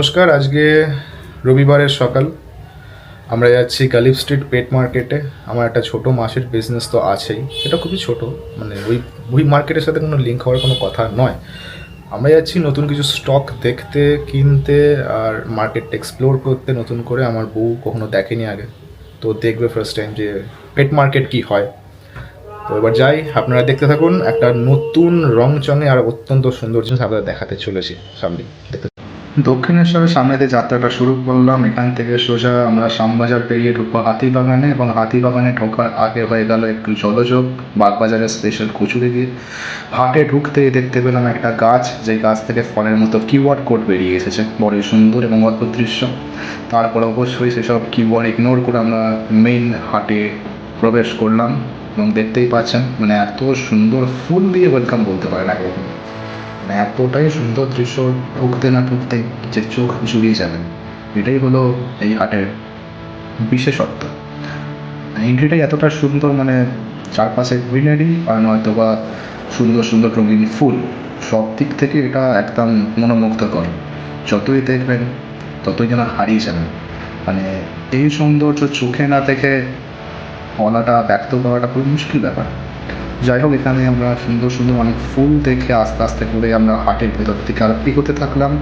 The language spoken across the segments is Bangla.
নমস্কার, আজকে রবিবারের সকাল। আমরা যাচ্ছি গালিব স্ট্রিট পেট মার্কেটে। আমার একটা ছোট মাছের বিজনেস তো আছেই। এটা খুবই ছোট মানে ওই ওই মার্কেটের সাথে কোনো লিঙ্ক হওয়ার কোনো কথা নয়। আমরা যাচ্ছি নতুন কিছু স্টক দেখতে, কিনতে আর মার্কেটটা এক্সপ্লোর করতে নতুন করে। আমার বউ কখনো দেখেনি আগে। তো দেখবে ফার্স্ট টাইম যে পেট মার্কেট কি হয়। তো এবার যাই, আপনারা দেখতে থাকুন, একটা নতুন রং চঙে আর অত্যন্ত সুন্দর জিনিস আপনাদের দেখাতে চলেছি সামনে দেখতে দক্ষিণেশ্বরের সামনে দিয়ে যাত্রাটা শুরু করলাম। এখান থেকে সোজা আমরা শ্যামবাজার পেরিয়ে ঢুকবো হাতিবাগানে এবং হাতিবাগানে ঢোকার আগে হয়ে গেল একটু জলযোগ, বাগবাজারের স্পেশাল কচুরি দিয়ে। হাটে ঢুকতেই দেখতে পেলাম একটা গাছ যে গাছ থেকে ফলের মতো কিওয়ার্ড কোড বেরিয়ে এসেছে। বড়ই সুন্দর এবং অদ্ভুত দৃশ্য। তারপর অবশ্যই সেসব কিওয়ার্ড ইগনোর করে আমরা মেইন হাটে প্রবেশ করলাম এবং দেখতেই পাচ্ছেন মানে এত সুন্দর ফুল দিয়ে ওয়েলকাম বলতে পারেন আগে মানে এতটাই সুন্দর দৃশ্য ঢুকতে না ঢুকতে যে চোখ জুড়িয়ে যাবেন এটাই হলো এই হাটের বিশেষত্ব। এন্ট্রিটাই এতটা সুন্দর মানে চারপাশে গ্রিনারি আর নয়তো বা সুন্দর সুন্দর রঙিন ফুল। সব দিক থেকে এটা একদম মনোমুগ্ধকর। যতই দেখবেন, ততই যেন হারিয়ে যাবেন। মানে এই সৌন্দর্য চোখে না দেখে বলাটা, ব্যক্ত করাটা খুব মুশকিল ব্যাপার। যাই হোক, এখানে আমরা সুন্দর সুন্দর অনেক ফুল দেখে আস্তে আস্তে করে আমরা হাটের ভেতর থেকে আর এগোতে থাকলাম।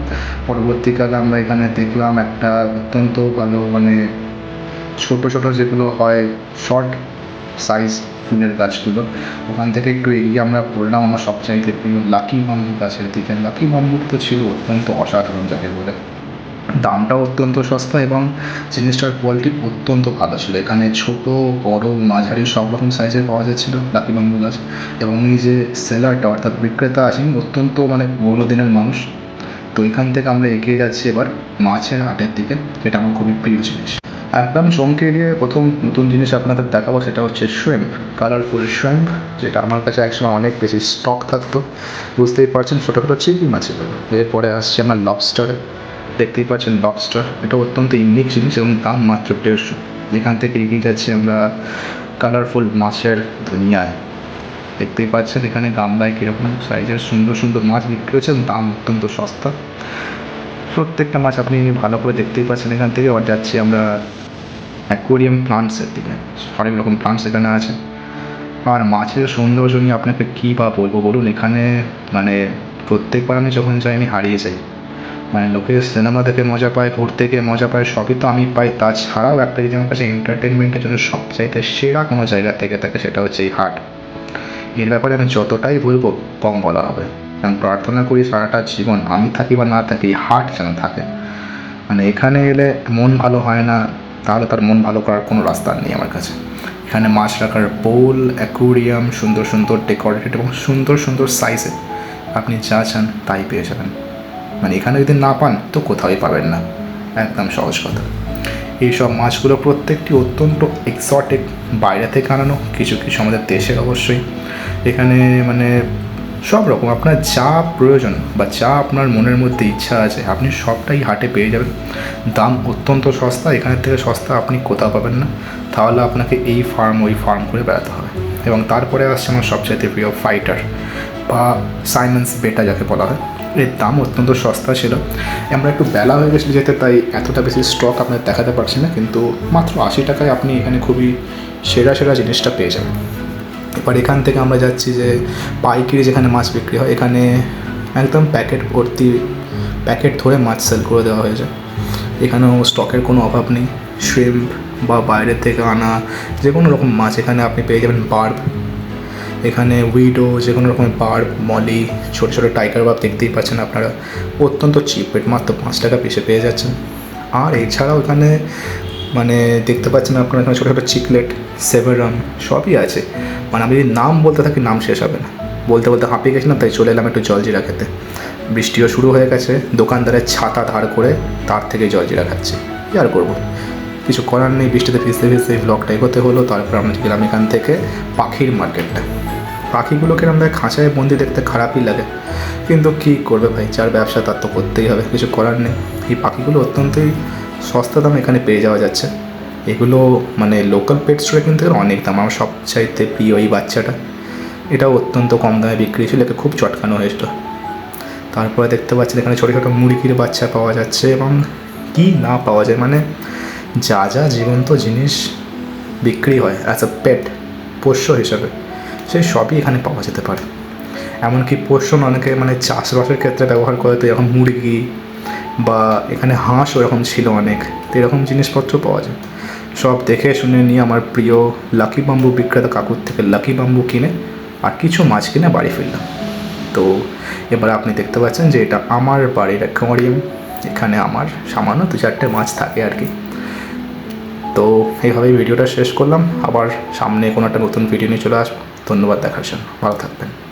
পরবর্তীকালে আমরা এখানে দেখলাম একটা অত্যন্ত ভালো মানে ছোট, ছোটো যেগুলো হয় শর্ট সাইজ ফুলের গাছগুলো, ওখান থেকে একটু এগিয়ে আমরা পড়লাম। আমার সবচাইতে প্রিয় লাকি বাম্বু গাছের দিকে। লাকি বাম্বু তো ছিল অত্যন্ত অসাধারণ যাকে বলে দামটাও অত্যন্ত সস্তা এবং জিনিসটার কোয়ালিটি অত্যন্ত ভালো ছিল। এখানে ছোট, বড়, মাঝারি, সব রকম সাইজের পাওয়া যাচ্ছিল লাকি বাম্বু গাছ। এবং এই যে সেলারটা অর্থাৎ বিক্রেতা আছেন অত্যন্ত মানে পুরোনো দিনের মানুষ। তো এখান থেকে আমরা এগিয়ে যাচ্ছি এবার মাছের হাটের দিকে, যেটা আমার খুবই প্রিয় জিনিস। একদম চমকে দিয়ে প্রথম নতুন জিনিস আপনাদের দেখাবো, সেটা হচ্ছে শ্রেম্প কালারফুল শ্রেম্প যেটা আমার কাছে একসময় অনেক বেশি স্টক থাকতো। বুঝতেই পারছেন ছোটো ছোটো চিংড়ি মাছের এরপরে আসছে আমার লবস্টার দেখতেই পাচ্ছেন লবস্টার এটা অত্যন্ত ইউনিক জিনিস এবং দাম মাত্র দেড়শো। এখান থেকে এগিয়ে যাচ্ছি আমরা কালারফুল মাছের দুনিয়ায়। দেখতেই পাচ্ছেন এখানে গামলায় কীরকম সাইজের সুন্দর সুন্দর মাছ বিক্রি হচ্ছে দাম অত্যন্ত সস্তা। প্রত্যেকটা মাছ আপনি ভালো করে দেখতেই পাচ্ছেন এখান থেকে। আবার যাচ্ছি আমরা অ্যাকোরিয়াম প্লান্টসের দিকে। অনেক রকম প্লান্টস এখানে আছে। আর মাছের সৌন্দর্য নিয়ে আপনাকে কী বা বলব? বলুন এখানে মানে প্রত্যেকবার আমি যখন যাই, আমি হারিয়ে যাই। মানে লোকে সিনেমা দেখে মজা পায়, ঘুরতে গিয়ে মজা পায়, সবই তো আমি পাই। তাছাড়াও একটা যদি আমার কাছে এন্টারটেনমেন্টের জন্য সবচাইতে সেরা কোনো জায়গা থেকে থাকে সেটা হচ্ছে এই হাট। এর ব্যাপারে আমি যতটাই বলব, কম বলা হবে। কারণ প্রার্থনা করি সারাটা জীবন, আমি থাকি বা না থাকি, হাট যেন থাকে। মানে এখানে এলে মন ভালো হয় না, তাহলে তার মন ভালো করার কোনো রাস্তা নেই আমার কাছে। এখানে মাছ রাখার বোল অ্যাকুরিয়াম সুন্দর সুন্দর ডেকোরেটেড এবং সুন্দর সুন্দর সাইজে আপনি যা চান তাই পেয়ে যাবেন। মানে এখানে যদি না পান, তো কোথাওই পাবেন না। একদম সহজ কথা। এই সব মাছগুলো প্রত্যেকটি অত্যন্ত এক্সটিক বাইরে থেকে আনানো, কিছু কিছু আমাদের দেশের অবশ্যই। এখানে মানে সব রকম, আপনার যা প্রয়োজন বা যা আপনার মনের মধ্যে ইচ্ছা আছে, আপনি সবটাই হাটে পেয়ে যাবেন। দাম অত্যন্ত সস্তা এখানের থেকে সস্তা আপনি কোথাও পাবেন না। তাহলে আপনাকে এই ফার্ম ওই ফার্ম করে বেড়াতে হবে। এবং তারপরে আসছে আমার সবচাইতে প্রিয় ফাইটার বা সাইমেন্স বেটা যাকে বলা হয়। এর দাম অত্যন্ত সস্তা ছিল। আমরা একটু বেলা হয়ে গেছিল যেতে, তাই এতটা বেশি স্টক আপনার দেখাতে পারছি না, কিন্তু মাত্র আশি টাকায় আপনি এখানে খুবই সেরা সেরা জিনিসটা পেয়ে যাবেন। এবার এখান থেকে আমরা যাচ্ছি যে পাইকারি যেখানে মাছ বিক্রি হয়, এখানে একদম প্যাকেট ভর্তি প্যাকেট ধরে মাছ সেল করে দেওয়া হয়েছে। এখানেও স্টকের কোনো অভাব নেই। শ্রিম্প বা বাইরের থেকে আনা যে কোনো রকম মাছ এখানে আপনি পেয়ে যাবেন। বার্ব এখানে উইডো যে কোনো রকমের পার মলি ছোটো ছোটো টাইগার বাপ দেখতেই পাচ্ছেন আপনারা। অত্যন্ত চিপ রেট মাত্র পাঁচ টাকা পিসে পেয়ে যাচ্ছেন। আর এছাড়াও এখানে মানে দেখতে পাচ্ছেন আপনারা এখানে ছোটো ছোটো চিকলেট সেভেরাম সবই আছে। মানে আমি যদি নাম বলতে থাকি, নাম শেষ হবে না। বলতে বলতে হাঁপিয়ে গেছিলাম, তাই চলে এলাম একটু জলজিরা খেতে। বৃষ্টিও শুরু হয়ে গেছে, দোকানদারের ছাতা ধার করে তার থেকে জলজিরা খাচ্ছি। কী আর করব? কিছু করার নেই, বৃষ্টিতে ভিজতে ভিজতে এই ব্লগটা এগোতে হলো, তারপর আমরা গেলাম এখান থেকে পাখির মার্কেটটা পাখিগুলোকে আমরা খাঁচায় বন্দি দেখতে খারাপই লাগে। কিন্তু কী করবে ভাই? যার ব্যবসা তার তো করতেই হবে, কিছু করার নেই। এই পাখিগুলো অত্যন্তই সস্তা দামে এখানে পেয়ে যাওয়া যাচ্ছে। এগুলো মানে লোকাল পেট স্টোরে কিন্তু অনেক দাম। আমার সবচাইতে প্রিয় এই বাচ্চাটা। এটাও অত্যন্ত কম দামে বিক্রি ছিল একে খুব চটকানো হয়েছিল। তারপরে দেখতে পাচ্ছেন, এখানে ছোটো ছোটো মুরগির বাচ্চা পাওয়া যাচ্ছে এবং কি না পাওয়া যায় মানে যা যা জীবন্ত জিনিস বিক্রি হয় অ্যাজ আ পেট পোষ্য হিসাবে। সেই সবই এখানে পাওয়া যেতে পারে। এমনকি পোষ্য অনেকে মানে চাষবাসের ক্ষেত্রে ব্যবহার করে তো এখন মুরগি বা এখানে হাঁস ওরকম ছিল অনেক, তো এরকম জিনিসপত্র পাওয়া যায়। সব দেখে শুনে নিয়ে আমার প্রিয় লাকি বাম্বু বিক্রেতা কাকুর থেকে লাকি বাম্বু কিনে আর কিছু মাছ কিনে বাড়ি ফিরলাম। তো এবার আপনি দেখতে পাচ্ছেন যে এটা আমার বাড়ির অ্যাকোয়ারিয়াম, এখানে আমার সামান্য দু চারটে মাছ থাকে আর কি। তো এইভাবেই ভিডিওটা শেষ করলাম, আবার সামনে কোনো একটা নতুন ভিডিও নিয়ে চলে আসব। ধন্যবাদ দেখার জন্য। ভালো থাকবেন।